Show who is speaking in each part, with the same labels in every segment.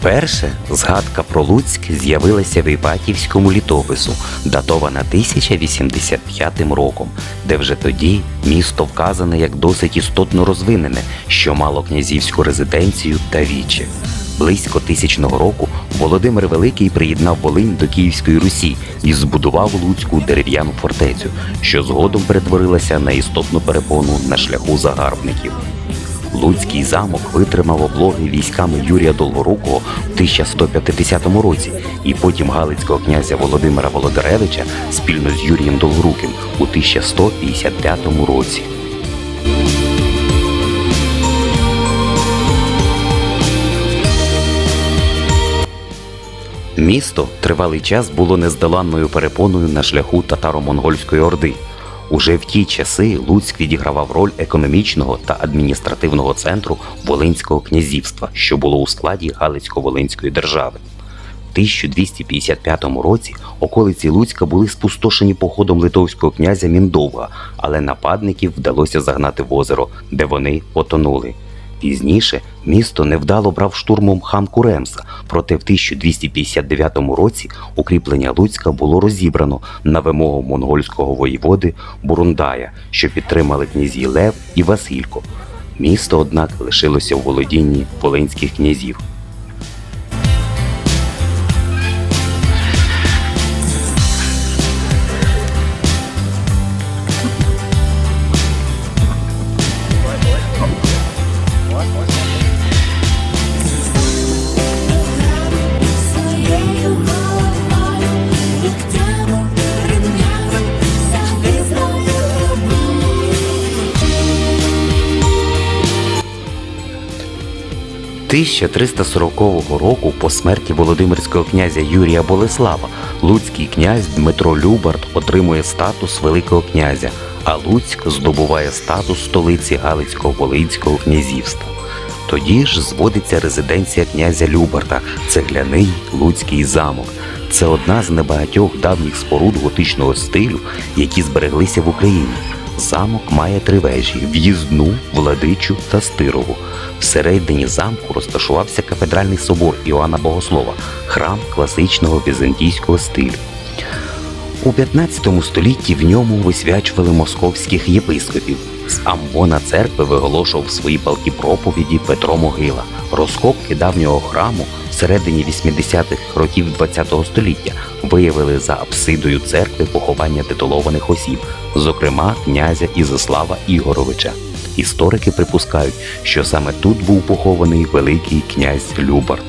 Speaker 1: Вперше згадка про Луцьк з'явилася в Іпатівському літопису, датована 1085 роком, де вже тоді місто вказане як досить істотно розвинене, що мало князівську резиденцію та віче. Близько тисячного року Володимир Великий приєднав Волинь до Київської Русі і збудував Луцьку дерев'яну фортецю, що згодом перетворилася на істотну перепону на шляху загарбників. Луцький замок витримав облоги військами Юрія Долгорукого в 1150 році і потім Галицького князя Володимира Володаревича спільно з Юрієм Долгоруким у 1155 році. Місто тривалий час було нездоланною перепоною на шляху татаро-монгольської орди. Уже в ті часи Луцьк відігравав роль економічного та адміністративного центру Волинського князівства, що було у складі Галицько-Волинської держави. В 1255 році околиці Луцька були спустошені походом литовського князя Міндовга, але нападників вдалося загнати в озеро, де вони потонули. Пізніше місто невдало брав штурмом хан Куремса, проте в 1259 році укріплення Луцька було розібрано на вимогу монгольського воєводи Бурундая, що підтримали князі Лев і Василько. Місто, однак, лишилося в володінні волинських князів. 1340 року по смерті Володимирського князя Юрія Болеслава Луцький князь Дмитро Любард отримує статус Великого князя, а Луцьк здобуває статус столиці Галицько-Волинського князівства. Тоді ж зводиться резиденція князя Любарда, цегляний Луцький замок. Це одна з небагатьох давніх споруд готичного стилю, які збереглися в Україні. Замок має три вежі: в'їзну, владичу та стирову. Всередині замку розташувався кафедральний собор Іоанна Богослова, храм класичного візантійського стилю. У 15 столітті в ньому висвячували московських єпископів. З амвона церкви виголошував свої палкі проповіді Петро Могила. Розкопки давнього храму всередині 80-х років ХХ століття виявили за апсидою церкви поховання титулованих осіб, зокрема князя Ізяслава Ігоровича. Історики припускають, що саме тут був похований великий князь Любард.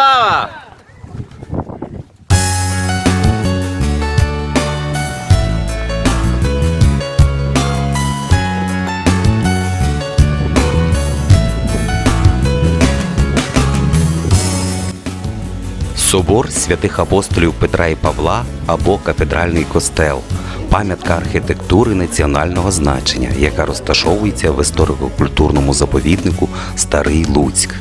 Speaker 2: Слава!
Speaker 1: Собор святих апостолів Петра і Павла або кафедральний костел пам'ятка архітектури національного значення, яка розташовується в історико-культурному заповіднику Старий Луцьк.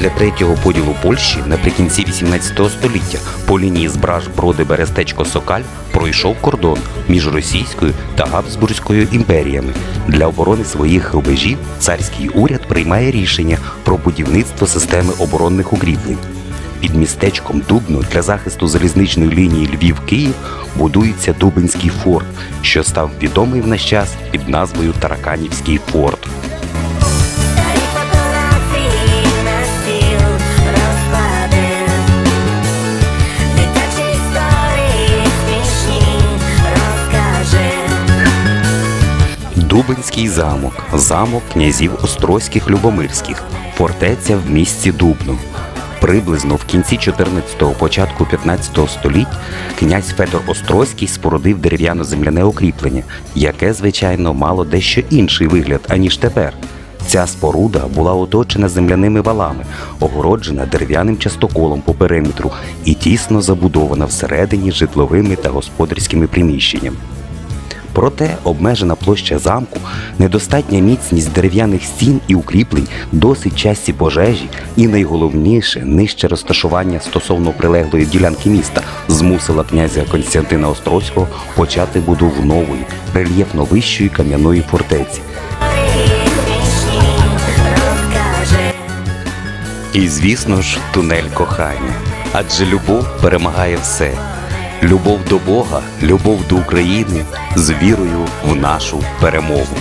Speaker 1: Після третього поділу Польщі наприкінці 18 століття по лінії Збраж Броди Берестечко Сокаль пройшов кордон між Російською та Габсбурзькою імперіями. Для оборони своїх рубежів царський уряд приймає рішення про будівництво системи оборонних укріплень. Під містечком Дубно для захисту залізничної лінії Львів-Київ будується Дубинський форт, що став відомий в наш час під назвою Тараканівський форт. Дубинський замок, замок князів Острозьких Любомирських, фортеця в місті Дубно. Приблизно в кінці 14-го, початку 15-го століть князь Федор Острозький спорудив дерев'яно-земляне укріплення, яке, звичайно, мало дещо інший вигляд, аніж тепер. Ця споруда була оточена земляними валами, огороджена дерев'яним частоколом по периметру і тісно забудована всередині житловими та господарськими приміщеннями. Проте обмежена площа замку, недостатня міцність дерев'яних стін і укріплень, досить часті пожежі і найголовніше нижче розташування стосовно прилеглої ділянки міста змусила князя Константина Острозького почати будову нової, рельєфно вищої кам'яної фортеці. І, звісно ж, тунель кохання. Адже любов перемагає все. Любов до Бога, любов до України з вірою в нашу перемогу.